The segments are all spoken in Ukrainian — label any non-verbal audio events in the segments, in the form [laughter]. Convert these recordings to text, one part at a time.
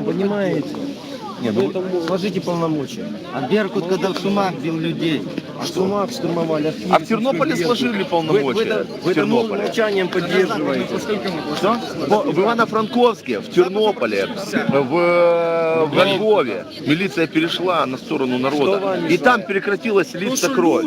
Понимаете? Нет, ну сложите полномочия. А Беркут, когда в шумах бил людей, А что мы штурмовали? А в Тернополе сложили Вы, вы, полномочия. это- В вы это Тернополе. молчанием поддерживаете. Что? В Ивано-Франковске, в Тернополе, в, во Львове милиция перешла на сторону народа. И там прекратилась литься кровь.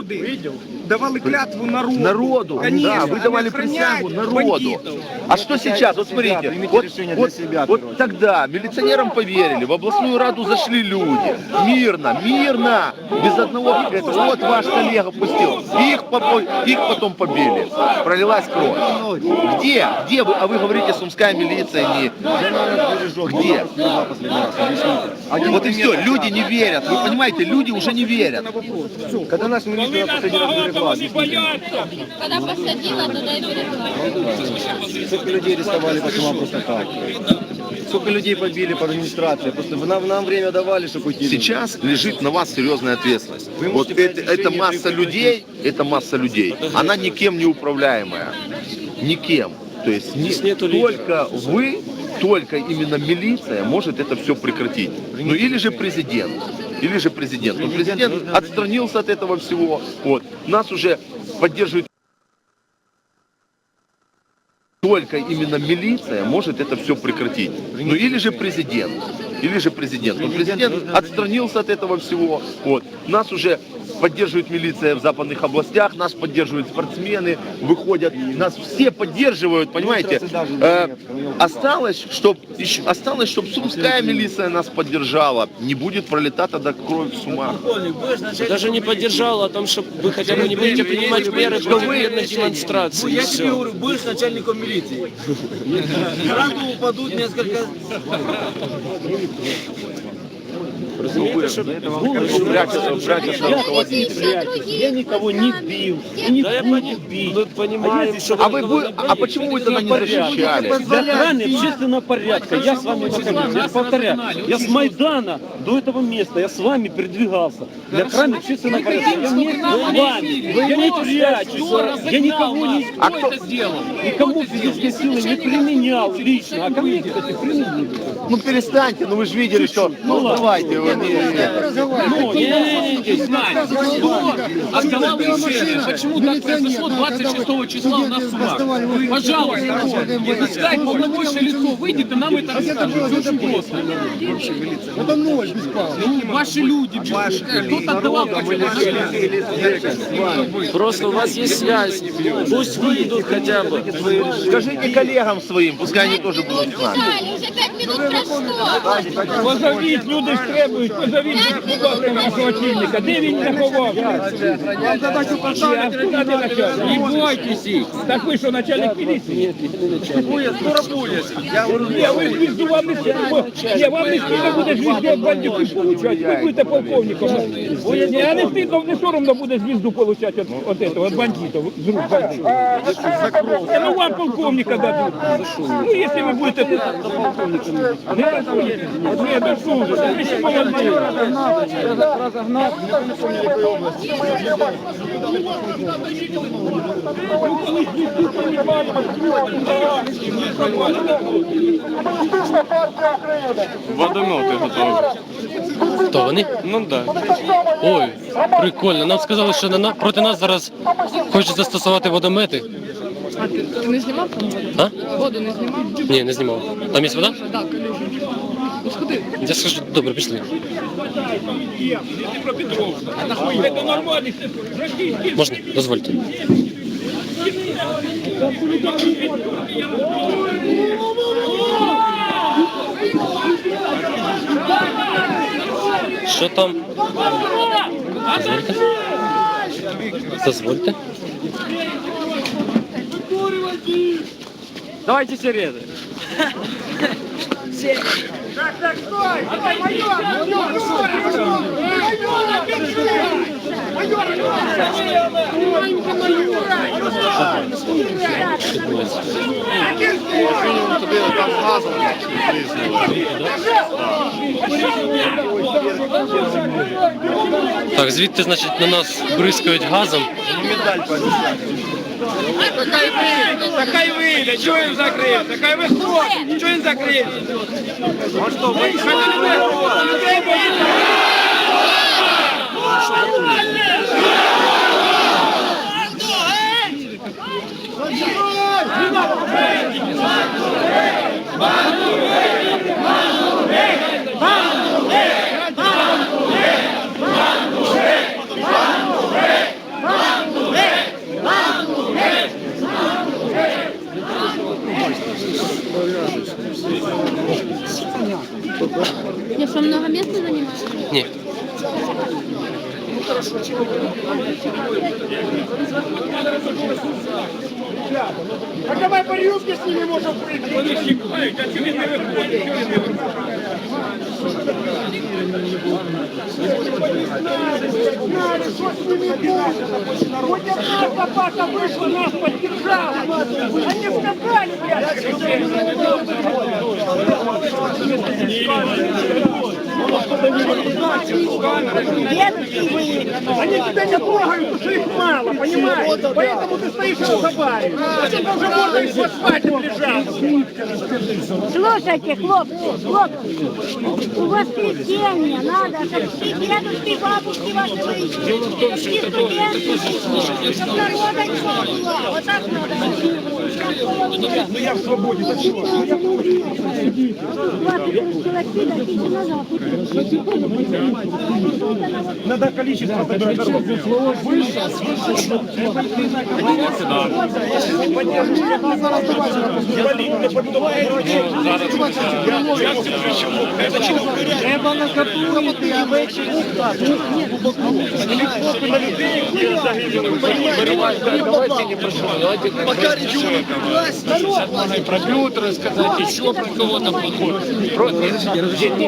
давали клятву народу. Народу, Конечно, да, вы давали присягу народу. А что сейчас? Вот смотрите, вот, вот- вот тогда милиционерам поверили, в областную раду зашли люди, мирно, мирно, без одного, вот ваш коллега пустил, их, их потом побили, пролилась кровь. Где? Где вы? А вы говорите, сумская милиция не... Где? Вот и все, люди не верят, вы понимаете, люди уже не верят. Когда нас милиция последний раз берегла. Когда посадила, тогда и перегла. Сколько людей арестовали по сумам просто так? Сколько людей побили по администрации? Просто вы нам, нам время давали, чтобы уйти. Сейчас лежит на вас серьезная ответственность. Вы Вот это, это масса людей, это масса людей. Она никем не управляемая. Никем. То есть не- нету только вы, только именно милиция может это все прекратить. Ну или же президент. Или же президент. Но президент отстранился от этого всего. Вот. Нас уже поддерживает только именно милиция может это все прекратить. Ну или же президент. Или же президент. Но президент отстранился от этого всего. Вот. Нас уже поддерживает милиция в западных областях, нас поддерживают спортсмены, выходят, нас все поддерживают, понимаете? Э, осталось, чтобы осталось, чтобы сумская милиция нас поддержала. Не будет пролета тогда кровь в сумах. Даже не поддержала о том, что вы хотя бы не будете принимать меры против мирных демонстраций. и всё. говорю, будешь начальником милиции. [laughs] Сразу упадут несколько... Прячется, прячется руководитель. Я никого не бил. Да я пони- мы понимаем, что А вы, вы- а почему вы тогда не защищали? Для охраны общественного порядка. Я с вами нахожусь. Я повторяю, я с Майдана до этого места, я с вами передвигался. Для охраны общественного порядка. Я не с вами, я не прячусь, я никого не, А кто? никому физической силы не применял лично. А ко мне, кстати, применили. Ну перестаньте, ну вы же видели, что... Ну давайте, вы не... Ну, не, не, не, не, Отдавал решение. Почему так произошло 26 числа у нас в Сумах? Пожалуйста, пускай полномочное лицо выйдет и нам это расскажет. Очень просто. Это ноль без. Ну, ваши люди, кто-то отдавал просто у вас есть связь. Пусть выйдут хотя бы. Скажите коллегам своим, пускай они тоже будут с нами. Сказали, уже пять минут прошло. Позовіть, люди ж требують, позовіть, нашого очільника. Де він заховався? Не бойтесь їх. Так ви що, начальник міліції? Будет. Я Ні, ви звізду вам не стільки, ні, вам не стільки буде звізду від получати. Ви будете полковником. А не стидно, не соромно буде звізду получати от, этого, от бандитів, з рук Ну вам полковника дадуть. Ну, якщо ви будете. Не дослужите. Не дослужите. Ви ще. Водомети готові. То вони? Ну так. Ой, прикольно. Нам сказали, що на проти нас зараз хочуть застосувати водомети. Ти не знімав там воду? А? Воду не знімав? Ні, не знімав. Там є вода? Так. Я скажу, добре, пішли. Можна, дозвольте. Що там? Дозвольте. Дозвольте. Давайте [laughs] сирены. туди там газом бризнули. Так, звідти, значить, на нас бризкають газом. Медаль. Такай вийде, чого він закрив? Такай виходить, чого він закрив? А що, ви людей Я что, много места занимаю? Ні. А давай по рюмке с ними можем прийти. Вони чекають, а чого він не виходить? Чого він не виходить? Хоть одна собака вышла, нас поддержала. Они сказали, Они тебя не трогают, потому что их мало, понимаешь? Поэтому ты стоишь и разговариваешь. А тебе уже можно и поспать лежал. Слушайте, хлопцы, хлопцы, у воскресенье надо, чтобы все дедушки, бабушки ваши вышли, чтобы все студенты вышли, чтобы народа не было. Вот так надо. Ну я в свободе, так что? Ну я Надо количество собирать Треба на а не прошло. Пока. Про Петра сказать, еще про кого-то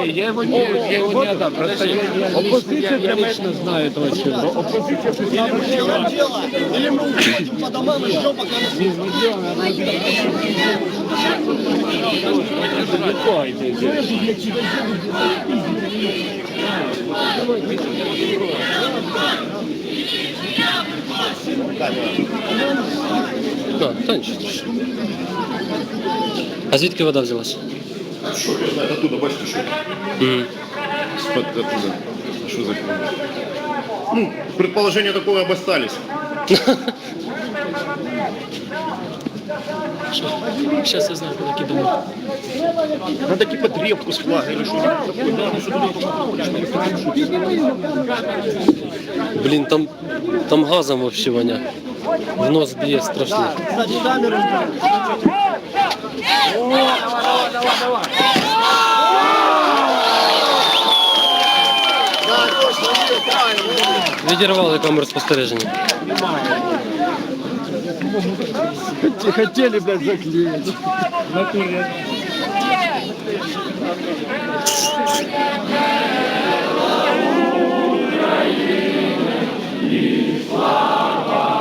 я его не я его не отдам. Просто я, я, лично, [coughs] я, я лично знаю этого или мы уходим по домам и ждем, пока нас А, та нічого. А звідки вода взялась? Оттуда, бачите, що? От оттуда. Що за хрень? Ну, предположение такое об остались. Сейчас я знаю, куда кидаю. Надо типа древку с флага или. Да, ну, Блін, там, там газом вообще воня. В нос б'є страшно. Відірвали камеру спостереження. Хотели, блядь, заклеить. Натуре. Україні і слава!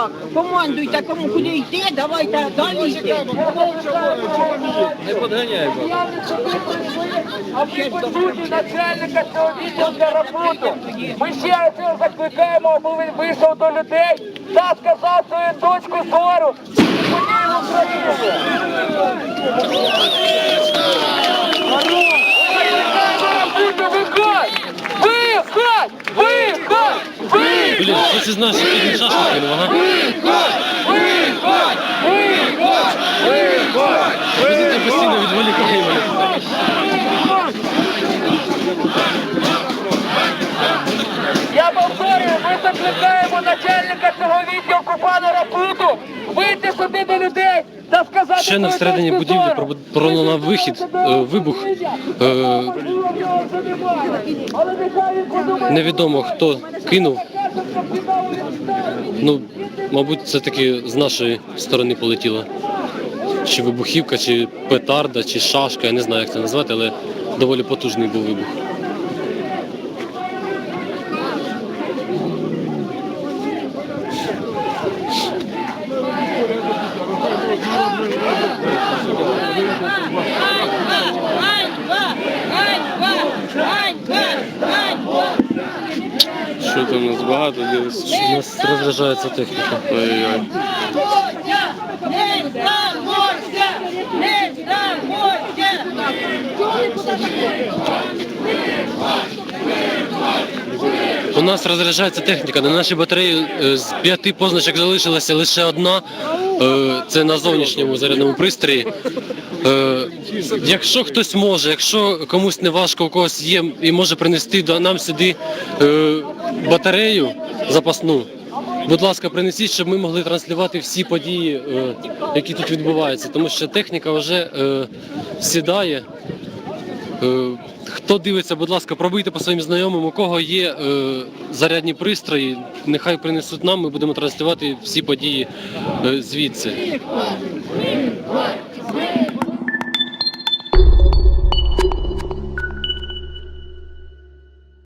так, командуйте, кому куди йти, давайте далі йти. Не подганяй. А всі присутні начальника цього відділу для роботу. Ми ще раз його закликаємо, аби він вийшов до людей та сказав свою точку зору. Україну. Блін, Виходь! хтось із нас. Виходь! Виходь! Виходь! Президент постійно відволікає мене. Я повторюю, ми закликаємо начальника цього відділку пана Рапуту вийти сюди до людей та сказати Ще на свою всередині точку будівлі зору. проб- пролунав вихід, е, вибух. Е, це. Але нехай він подумає, Невідомо хто кинув. що фінал він ставить. Ну, мабуть, це таки з нашої сторони полетіло. Чи вибухівка, чи петарда, чи шашка, я не знаю, як це назвати, але доволі потужний був вибух. Що дивиться. у нас багато? Нас розряджається техніка. Ой-ой. Не здамося! Не здамося! У нас розряджається техніка. На нашій батареї е, з п'яти позначок залишилася лише одна. Е, Це на зовнішньому зарядному пристрої. Е, Якщо хтось може, якщо комусь не важко, у когось є і може принести до нам сюди е, батарею запасну. Будь ласка, принесіть, щоб ми могли транслювати всі події, які тут відбуваються, тому що техніка вже сідає. Хто дивиться, будь ласка, пробуйте по своїм знайомим, у кого є е, зарядні пристрої, нехай принесуть нам, ми будемо транслювати всі події е, звідси.